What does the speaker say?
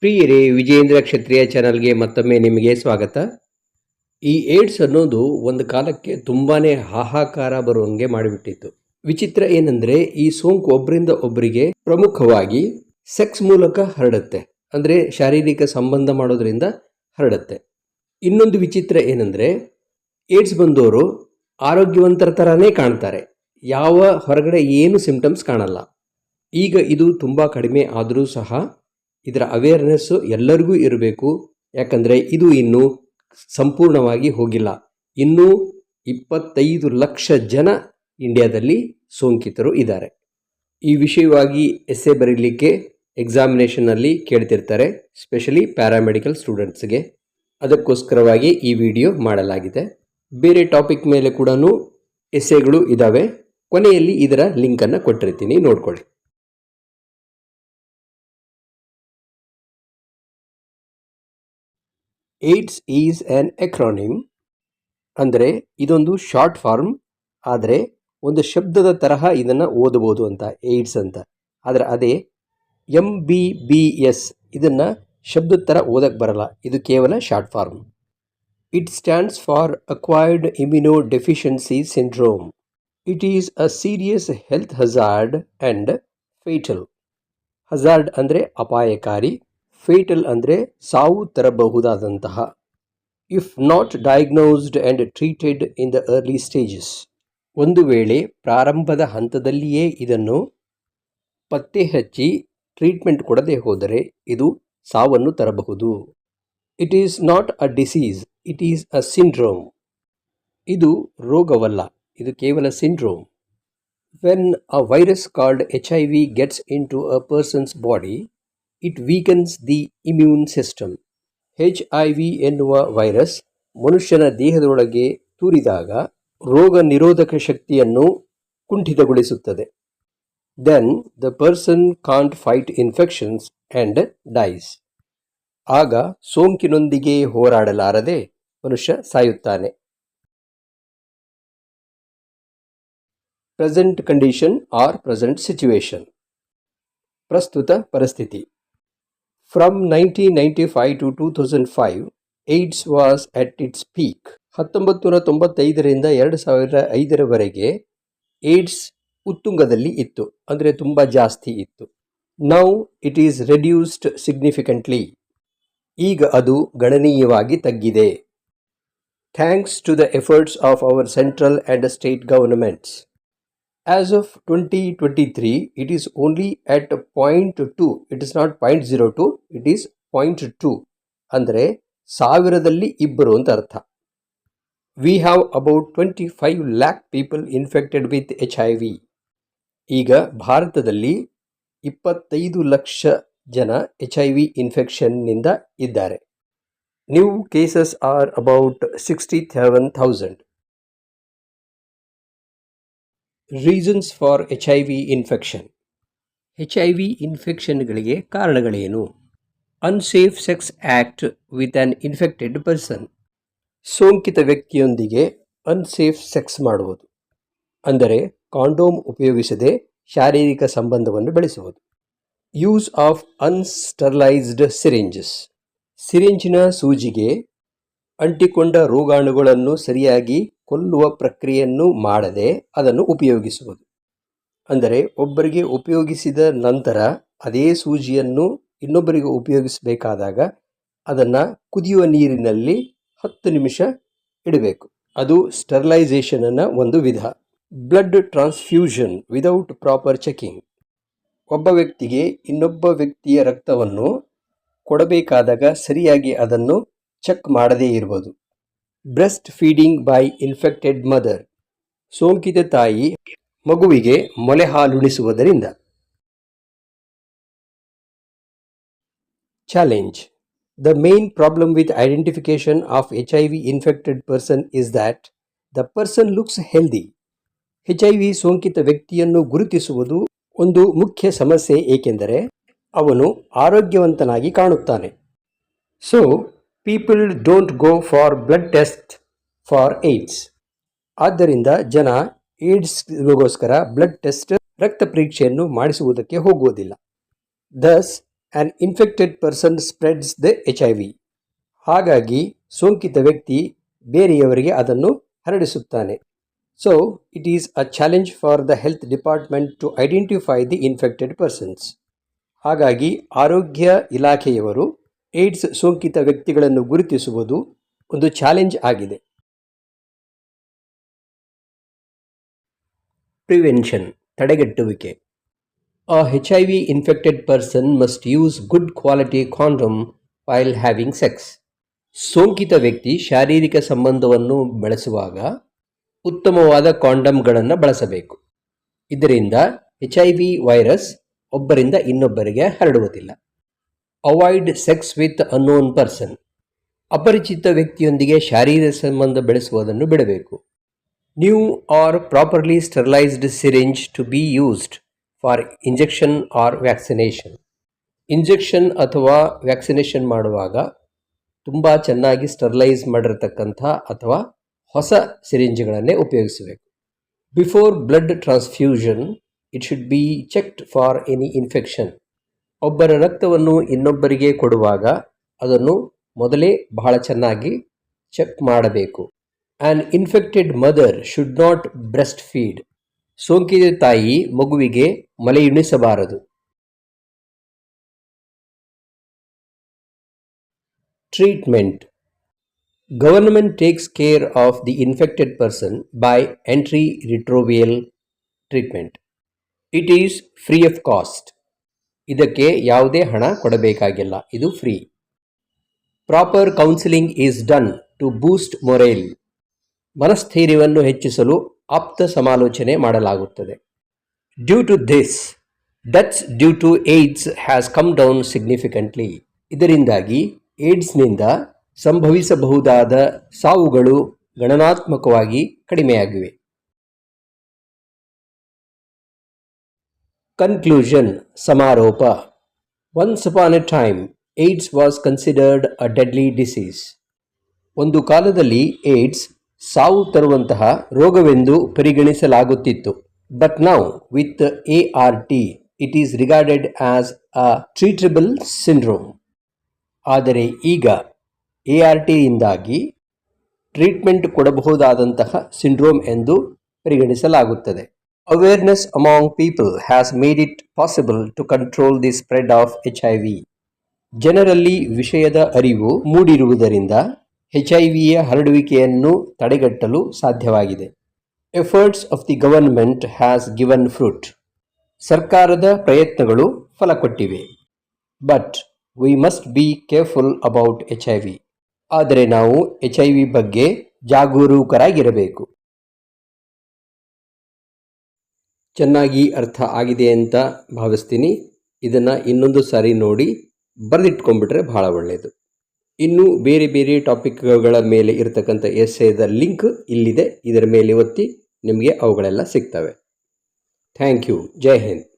ಪ್ರಿಯರೇ ವಿಜೇಂದ್ರ ಕ್ಷತ್ರಿಯ ಚಾನಲ್ಗೆ ಮತ್ತೊಮ್ಮೆ ನಿಮಗೆ ಸ್ವಾಗತ. ಈ ಏಡ್ಸ್ ಅನ್ನೋದು ಒಂದು ಕಾಲಕ್ಕೆ ತುಂಬಾ ಹಾಹಾಕಾರ ಬರುವಂಗೆ ಮಾಡಿಬಿಟ್ಟಿತ್ತು. ವಿಚಿತ್ರ ಏನಂದ್ರೆ, ಈ ಸೋಂಕು ಒಬ್ಬರಿಂದ ಒಬ್ಬರಿಗೆ ಪ್ರಮುಖವಾಗಿ ಸೆಕ್ಸ್ ಮೂಲಕ ಹರಡುತ್ತೆ. ಅಂದರೆ ಶಾರೀರಿಕ ಸಂಬಂಧ ಮಾಡೋದ್ರಿಂದ ಹರಡುತ್ತೆ. ಇನ್ನೊಂದು ವಿಚಿತ್ರ ಏನಂದ್ರೆ, ಏಡ್ಸ್ ಬಂದವರು ಆರೋಗ್ಯವಂತರ ಥರನೇ ಕಾಣ್ತಾರೆ. ಯಾವ ಹೊರಗಡೆ ಏನು ಸಿಂಪ್ಟಮ್ಸ್ ಕಾಣಲ್ಲ. ಈಗ ಇದು ತುಂಬ ಕಡಿಮೆ ಆದರೂ ಸಹ ಇದರ ಅವೇರ್ನೆಸ್ಸು ಎಲ್ಲರಿಗೂ ಇರಬೇಕು. ಯಾಕಂದರೆ ಇದು ಇನ್ನೂ ಸಂಪೂರ್ಣವಾಗಿ ಹೋಗಿಲ್ಲ. ಇನ್ನೂ ಇಪ್ಪತ್ತೈದು ಲಕ್ಷ ಜನ ಇಂಡಿಯಾದಲ್ಲಿ ಸೋಂಕಿತರು ಇದ್ದಾರೆ. ಈ ವಿಷಯವಾಗಿ ಎಸ್ಸೆ ಬರೀಲಿಕ್ಕೆ ಎಕ್ಸಾಮಿನೇಷನ್ನಲ್ಲಿ ಕೇಳ್ತಿರ್ತಾರೆ ಸ್ಪೆಷಲಿ ಪ್ಯಾರಾಮೆಡಿಕಲ್ ಸ್ಟೂಡೆಂಟ್ಸ್ಗೆ ಅದಕ್ಕೋಸ್ಕರವಾಗಿ ಈ ವಿಡಿಯೋ ಮಾಡಲಾಗಿದೆ. ಬೇರೆ ಟಾಪಿಕ್ ಮೇಲೆ ಕೂಡ ಎಸ್ಸೆಗಳು ಇದ್ದಾವೆ ಕೊನೆಯಲ್ಲಿ ಇದರ ಲಿಂಕನ್ನು ಕೊಟ್ಟಿರ್ತೀನಿ, ನೋಡ್ಕೊಳ್ಳಿ. ಏಡ್ಸ್ ಈಸ್ ಆ್ಯನ್ ಎಕ್ರಾನಿಮ್ ಅಂದರೆ ಇದೊಂದು ಶಾರ್ಟ್ ಫಾರ್ಮ್, ಆದರೆ ಒಂದು ಶಬ್ದದ ತರಹ ಇದನ್ನು ಓದಬಹುದು ಅಂತ, ಏಡ್ಸ್ ಅಂತ. ಆದರೆ ಅದೇ ಎಂ ಬಿ ಬಿ ಎಸ್ ಇದನ್ನು ಶಬ್ದದ ಥರ ಓದಕ್ಕೆ ಬರಲ್ಲ, ಇದು ಕೇವಲ short form. It stands for acquired immunodeficiency syndrome. It is a serious health hazard and fatal. Hazard ಅಂದರೆ ಅಪಾಯಕಾರಿ ಫೇಟಲ್ ಅಂದರೆ ಸಾವು ತರಬಹುದಾದಂತಹ. If not diagnosed and treated in the early stages ಒಂದು ವೇಳೆ ಪ್ರಾರಂಭದ ಹಂತದಲ್ಲಿಯೇ ಇದನ್ನು ಪತ್ತೆ ಹಚ್ಚಿ ಟ್ರೀಟ್ಮೆಂಟ್ ಕೊಡದೆ ಹೋದರೆ ಇದು ಸಾವನ್ನು ತರಬಹುದು. It is not a disease it is a syndrome ಇದು ರೋಗವಲ್ಲ, ಇದು ಕೇವಲ syndrome when a virus called H I V gets into a person's body it weakens the immune system H I V ಎನ್ನುವ ವೈರಸ್ ಮನುಷ್ಯನ ದೇಹದೊಳಗೆ ತೂರಿದಾಗ ರೋಗ ನಿರೋಧಕ ಶಕ್ತಿಯನ್ನು ಕುಂಠಿತಗೊಳಿಸುತ್ತದೆ. Then the person can't fight infections and dies ಆಗ ಸೋಂಕಿನೊಂದಿಗೆ ಹೋರಾಡಲಾರದೆ ಮನುಷ್ಯ ಸಾಯುತ್ತಾನೆ. Present condition or present situation ಪ್ರಸ್ತುತ ಪರಿಸ್ಥಿತಿ. From nineteen ninety five to two thousand five AIDS was at its peak ಹತ್ತೊಂಬತ್ತು ನೂರ ತೊಂಬತ್ತೈದರಿಂದ ಎರಡು ಸಾವಿರ ಐದರವರೆಗೆ ಏಡ್ಸ್ ಉತ್ತುಂಗದಲ್ಲಿ ಇತ್ತು, ಅಂದರೆ ತುಂಬ ಜಾಸ್ತಿ ಇತ್ತು. Now it is reduced significantly ಈಗ ಅದು ಗಣನೀಯವಾಗಿ ತಗ್ಗಿದೆ. Thanks to the efforts of our central and state governments As of 2023, it is only at 0.2. It is not 0.02, it is 0.2. ಅಂದರೆ ಸಾವಿರದಲ್ಲಿ ಇಬ್ಬರು ಅಂತ ಅರ್ಥ we have about twenty five lakh people infected with H I V ಈಗ ಭಾರತದಲ್ಲಿ ಇಪ್ಪತ್ತೈದು ಲಕ್ಷ ಜನ H I V ಇನ್ಫೆಕ್ಷನ್ನಿಂದ ಇದ್ದಾರೆ new cases are about sixty seven thousand reasons for H I V infection H I V ಇನ್ಫೆಕ್ಷನ್ಗಳಿಗೆ ಕಾರಣಗಳೇನು? Unsafe sex act with an infected person ಸೋಂಕಿತ ವ್ಯಕ್ತಿಯೊಂದಿಗೆ unsafe sex ಮಾಡುವುದು. ಅಂದರೆ ಕಾಂಡೋಮ್ ಉಪಯೋಗಿಸದೆ ಶಾರೀರಿಕ ಸಂಬಂಧವನ್ನು ಬೆಳೆಸುವುದು. ಯೂಸ್ ಆಫ್ ಅನ್ಸ್ಟರ್ಲೈಸ್ಡ್ ಸಿರಿಂಜಸ್ ಸಿರಿಂಜಿನ ಸೂಜಿಗೆ ಅಂಟಿಕೊಂಡ ರೋಗಾಣುಗಳನ್ನು ಸರಿಯಾಗಿ ಕೊಲ್ಲುವ ಪ್ರಕ್ರಿಯೆಯನ್ನು ಮಾಡದೆ ಅದನ್ನು ಉಪಯೋಗಿಸುವುದು. ಅಂದರೆ ಒಬ್ಬರಿಗೆ ಉಪಯೋಗಿಸಿದ ನಂತರ ಅದೇ ಸೂಜಿಯನ್ನು ಇನ್ನೊಬ್ಬರಿಗೆ ಉಪಯೋಗಿಸಬೇಕಾದಾಗ ಅದನ್ನು ಕುದಿಯುವ ನೀರಿನಲ್ಲಿ ಹತ್ತು ನಿಮಿಷ ಇಡಬೇಕು. ಅದು ಸ್ಟರ್ಲೈಸೇಷನ್ನ ಒಂದು ವಿಧ. Blood transfusion without proper checking. ಒಬ್ಬ ವ್ಯಕ್ತಿಗೆ ಇನ್ನೊಬ್ಬ ವ್ಯಕ್ತಿಯ ರಕ್ತವನ್ನು ಕೊಡಬೇಕಾದಾಗ ಸರಿಯಾಗಿ ಅದನ್ನು ಚೆಕ್ ಮಾಡದೇ ಇರುವುದು breast feeding by infected mother, ಸೋಂಕಿತ ತಾಯಿ ಮಗುವಿಗೆ ಮೊಲೆ ಹಾಲುಣಿಸುವುದರಿಂದ challenge, the main problem with identification of H I V infected person is that the person looks healthy. H I V ಸೋಂಕಿತ ವ್ಯಕ್ತಿಯನ್ನು ಗುರುತಿಸುವುದು ಒಂದು ಮುಖ್ಯ ಸಮಸ್ಯೆ ಏಕೆಂದರೆ ಅವನು ಆರೋಗ್ಯವಂತನಾಗಿ ಕಾಣುತ್ತಾನೆ. So people don't go for blood test for AIDS ಆದ್ದರಿಂದ ಜನ ಏಡ್ಸ್ಗೋಸ್ಕರ ಬ್ಲಡ್ ಟೆಸ್ಟ್ ರಕ್ತ ಪರೀಕ್ಷೆಯನ್ನು ಮಾಡಿಸುವುದಕ್ಕೆ ಹೋಗುವುದಿಲ್ಲ. Thus an infected person spreads the H I V ಹಾಗಾಗಿ ಸೋಂಕಿತ ವ್ಯಕ್ತಿ ಬೇರೆಯವರಿಗೆ ಅದನ್ನು ಹರಡಿಸುತ್ತಾನೆ. So it is a challenge for the health department to identify the infected persons ಹಾಗಾಗಿ ಆರೋಗ್ಯ ಇಲಾಖೆಯವರು ಏಡ್ಸ್ ಸೋಂಕಿತ ವ್ಯಕ್ತಿಗಳನ್ನು ಗುರುತಿಸುವುದು ಒಂದು ಚಾಲೆಂಜ್ ಆಗಿದೆ. ಪ್ರಿವೆನ್ಷನ್ ತಡೆಗಟ್ಟುವಿಕೆ. A H I V infected person must use good quality condom while having sex ಸೋಂಕಿತ ವ್ಯಕ್ತಿ ಶಾರೀರಿಕ ಸಂಬಂಧವನ್ನು ಬಳಸುವಾಗ ಉತ್ತಮವಾದ ಕಾಂಡಮ್ಗಳನ್ನು ಬಳಸಬೇಕು. ಇದರಿಂದ ಎಚ್ ಐ ವಿ ವೈರಸ್ ಒಬ್ಬರಿಂದ ಇನ್ನೊಬ್ಬರಿಗೆ ಹರಡುವುದಿಲ್ಲ. Avoid sex with unknown person ಅಪರಿಚಿತ ವ್ಯಕ್ತಿಯೊಂದಿಗೆ ಶಾರೀರಿಕ ಸಂಬಂಧ ಬೆಳೆಸುವುದನ್ನು ಬಿಡಬೇಕು. New or properly sterilised syringe to be used for injection or vaccination injection ಅಥವಾ ವ್ಯಾಕ್ಸಿನೇಷನ್ ಮಾಡುವಾಗ ತುಂಬ ಚೆನ್ನಾಗಿ ಸ್ಟೆರಲೈಸ್ ಮಾಡಿರತಕ್ಕಂಥ ಅಥವಾ ಹೊಸ ಸಿರಿಂಜ್ಗಳನ್ನೇ ಉಪಯೋಗಿಸಬೇಕು. Before blood transfusion it should be checked for any infection ಒಬ್ಬರ ರಕ್ತವನ್ನು ಇನ್ನೊಬ್ಬರಿಗೆ ಕೊಡುವಾಗ ಅದನ್ನು ಮೊದಲೇ ಬಹಳ ಚೆನ್ನಾಗಿ ಚೆಕ್ ಮಾಡಬೇಕು. An infected mother should not breast feed ಸೋಂಕಿತ ತಾಯಿ ಮಗುವಿಗೆ ಮಲೆಯುಣಿಸಬಾರದು treatment government takes care of the infected person by anti retroviral treatment it is free of cost ಇದಕ್ಕೆ ಯಾವುದೇ ಹಣ ಕೊಡಬೇಕಾಗಿಲ್ಲ. ಇದು free. Proper counselling is done to boost morale. ಮನಸ್ಥೈರ್ಯವನ್ನು ಹೆಚ್ಚಿಸಲು ಆಪ್ತ ಸಮಾಲೋಚನೆ ಮಾಡಲಾಗುತ್ತದೆ. Due to this, deaths due to AIDS has come down significantly. ಇದರಿಂದಾಗಿ ಏಡ್ಸ್ನಿಂದ ಸಂಭವಿಸಬಹುದಾದ ಸಾವುಗಳು ಗಣನಾತ್ಮಕವಾಗಿ ಕಡಿಮೆಯಾಗಿವೆ. ಕನ್ಕ್ಲೂಷನ್ ಸಮಾರೋಪ once upon a time AIDS was considered a deadly disease ಒಂದು ಕಾಲದಲ್ಲಿ ಏಡ್ಸ್ ಸಾವು ತರುವಂತಹ ರೋಗವೆಂದು ಪರಿಗಣಿಸಲಾಗುತ್ತಿತ್ತು. But now with A R T it is regarded as a treatable syndrome ಆದರೆ ಈಗ ಎ ಆರ್ ಟಿಯಿಂದಾಗಿ ಟ್ರೀಟ್ಮೆಂಟ್ ಕೊಡಬಹುದಾದಂತಹ ಸಿಂಡ್ರೋಮ್ ಎಂದು ಪರಿಗಣಿಸಲಾಗುತ್ತದೆ. Awareness among people has made it possible to control the spread of HIV. ಜನರಲ್ಲಿ ವಿಷಯದ ಅರಿವು ಮೂಡಿರುವುದರಿಂದ ಎಚ್ ಐ ವಿಯ ಹರಡುವಿಕೆಯನ್ನು ತಡೆಗಟ್ಟಲು ಸಾಧ್ಯವಾಗಿದೆ. Efforts of the government has given fruit ಸರ್ಕಾರದ ಪ್ರಯತ್ನಗಳು ಫಲ ಕೊಟ್ಟಿವೆ. But we must be careful about H I V ಆದರೆ ನಾವು ಎಚ್ ಐ ವಿ ಬಗ್ಗೆ ಜಾಗರೂಕರಾಗಿರಬೇಕು. ಚೆನ್ನಾಗಿ ಅರ್ಥ ಆಗಿದೆ ಅಂತ ಭಾವಿಸ್ತೀನಿ. ಇದನ್ನು ಇನ್ನೊಂದು ಸಾರಿ ನೋಡಿ ಬರೆದಿಟ್ಕೊಂಡ್ಬಿಟ್ರೆ ಬಹಳ ಒಳ್ಳೆಯದು ಇನ್ನು ಬೇರೆ ಬೇರೆ ಟಾಪಿಕ್ಗಳ ಮೇಲೆ ಇರತಕ್ಕಂಥ ಎಸ್ಸೇದ ಲಿಂಕ್ ಇಲ್ಲಿದೆ. ಇದರ ಮೇಲೆ ಒತ್ತಿ ನಿಮಗೆ ಅವುಗಳೆಲ್ಲ ಸಿಗ್ತವೆ. Thank you. ಜೈ ಹಿಂದ್.